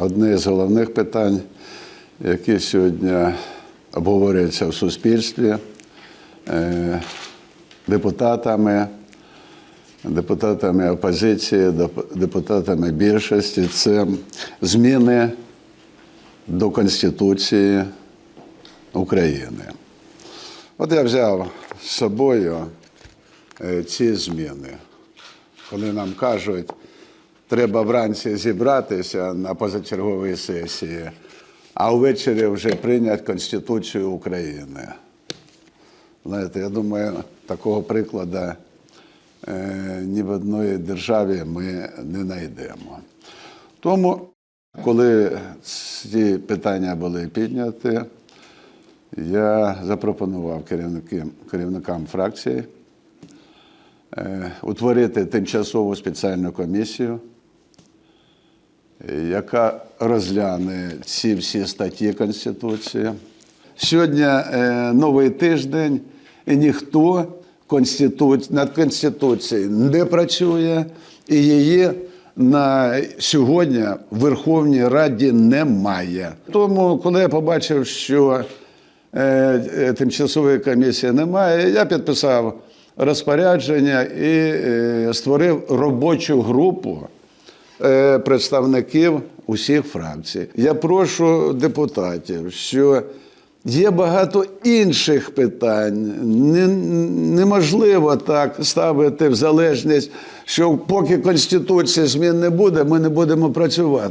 одне з головних питань, які сьогодні обговорюються в суспільстві е, депутатами, депутатами опозиції, депутатами більшості, це зміни до Конституції України. От я взяв з собою е, ці зміни. Коли нам кажуть, треба вранці зібратися на позачерговій сесії, а ввечері вже прийняти Конституцію України. Знаєте, я думаю, такого прикладу е, ні в одній державі ми не знайдемо. Тому, коли ці питання були підняті, я запропонував керівникам, керівникам фракції е, утворити тимчасову спеціальну комісію, яка розгляне ці всі статті Конституції. Сьогодні е, новий тиждень, і ніхто над Конституцією не працює, і її на сьогодні в Верховній Раді немає. Тому, коли я побачив, що е, е, тимчасової комісії немає, я підписав розпорядження і створив робочу групу представників усіх фракцій. Я прошу депутатів, що є багато інших питань. Неможливо так ставити в залежність, що поки Конституції змін не буде, ми не будемо працювати.